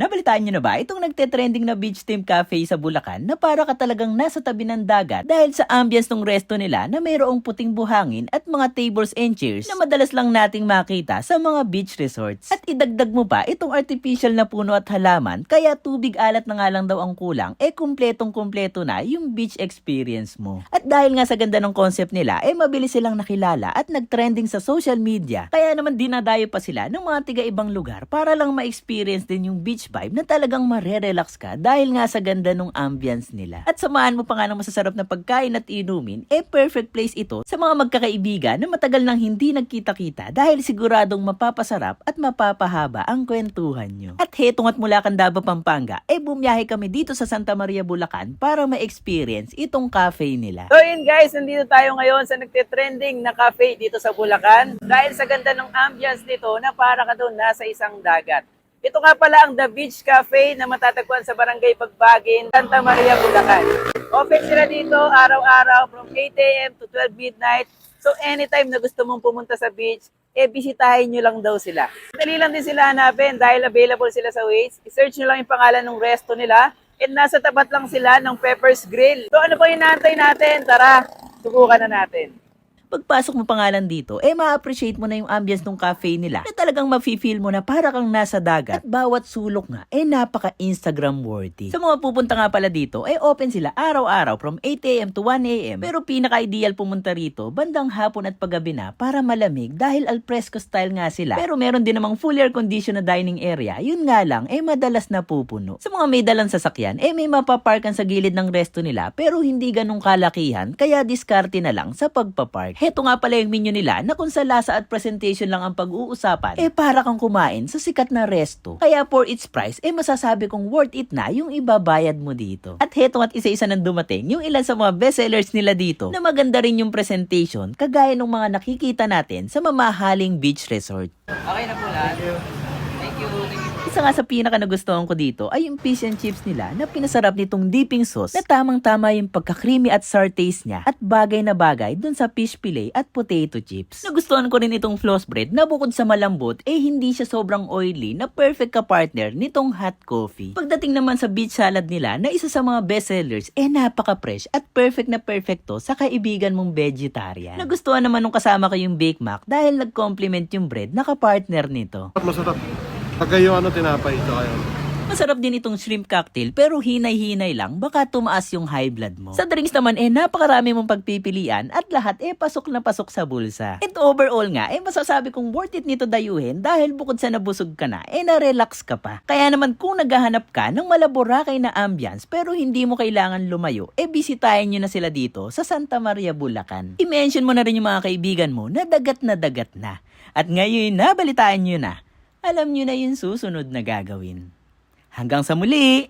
Nabalitaan nyo na ba itong nagte-trending na beach team cafe sa Bulacan na para ka talagang nasa tabi ng dagat dahil sa ambience ng resto nila na mayroong puting buhangin at mga tables and chairs na madalas lang nating makita sa mga beach resorts. At idagdag mo pa itong artificial na puno at halaman kaya tubig alat na nga lang daw ang kulang eh kumpletong kumpleto na yung beach experience mo. At dahil nga sa ganda ng concept nila eh mabilis silang nakilala at nagtrending sa social media kaya naman dinadayo pa sila ng mga tiga ibang lugar para lang ma-experience din yung beach vibe na talagang marerelax ka dahil nga sa ganda ng ambience nila. At samahan mo pa nga ng masasarap na pagkain at inumin, eh perfect place ito sa mga magkakaibigan na matagal nang hindi nagkita-kita dahil siguradong mapapasarap at mapapahaba ang kwentuhan nyo. At hetong at mula Candaba, Pampanga, eh bumiyahe kami dito sa Santa Maria, Bulacan para ma-experience itong cafe nila. So yun guys, nandito tayo ngayon sa nagte-trending na cafe dito sa Bulacan. Dahil sa ganda ng ambience nito na para ka doon nasa isang dagat. Ito nga pala ang The Beach Cafe na matatagpuan sa Barangay Pagbagin, Santa Maria, Bulacan. Open sila dito araw-araw from 8 a.m. to 12 midnight. So anytime na gusto mong pumunta sa beach, eh bisitahin nyo lang daw sila. Dali lang din sila hanapin dahil available sila sa Waze. I-search nyo lang yung pangalan ng resto nila and nasa tapat lang sila ng Pepper's Grill. So ano pa inaantay natin? Tara, subukan na natin. Pagpasok mo pangalan dito, eh ma-appreciate mo na yung ambience ng cafe nila na talagang mafe-feel mo na para kang nasa dagat at bawat sulok nga eh napaka-Instagram worthy. Sa mga pupunta nga pala dito, eh open sila araw-araw from 8am to 1am pero pinaka-ideal pumunta rito bandang hapon at paggabi na para malamig dahil alfresco style nga sila. Pero meron din namang full air condition na dining area, yun nga lang eh madalas napupuno. Sa mga may dalang sasakyan, eh may mapaparkan sa gilid ng resto nila pero hindi ganong kalakihan kaya diskarte na lang sa pagpapark. Heto nga pala yung menu nila na kung sa lasa at presentation lang ang pag-uusapan, eh para kang kumain sa sikat na resto. Kaya for its price, eh masasabi kong worth it na yung ibabayad mo dito. At heto at isa-isa nang dumating yung ilan sa mga bestsellers nila dito na maganda rin yung presentation kagaya ng mga nakikita natin sa mamahaling beach resort. Okay na po lahat. Thank you. Thank you. Isa nga sa pinaka nagustuhan ko dito ay yung fish and chips nila na pinasarap nitong dipping sauce na tamang-tama yung pagka-creamy at sour taste niya at bagay na bagay dun sa fish fillet at potato chips. Nagustuhan ko rin itong floss bread na bukod sa malambot eh hindi siya sobrang oily na perfect ka-partner nitong hot coffee. Pagdating naman sa beach salad nila na isa sa mga bestsellers eh napaka-fresh at perfect na perfecto sa kaibigan mong vegetarian. Nagustuhan naman nung kasama ko yung Bake Mac dahil nag-compliment yung bread na ka-partner nito. Masarap. Yung ano, tinapay, tsaka yun. Masarap din itong shrimp cocktail pero hinay-hinay lang baka tumaas yung high blood mo. Sa drinks naman eh napakarami mong pagpipilian at lahat eh pasok na pasok sa bulsa. And overall nga eh masasabi kong worth it nito dayuhin dahil bukod sa nabusog ka na eh na-relax ka pa. Kaya naman kung naghahanap ka ng malaborakay na ambience pero hindi mo kailangan lumayo eh bisitahin nyo na sila dito sa Santa Maria, Bulacan. I-mention mo na rin yung mga kaibigan mo na dagat na dagat na. At ngayon nabalitaan nyo na. Alam nyo na yung susunod na gagawin. Hanggang sa muli!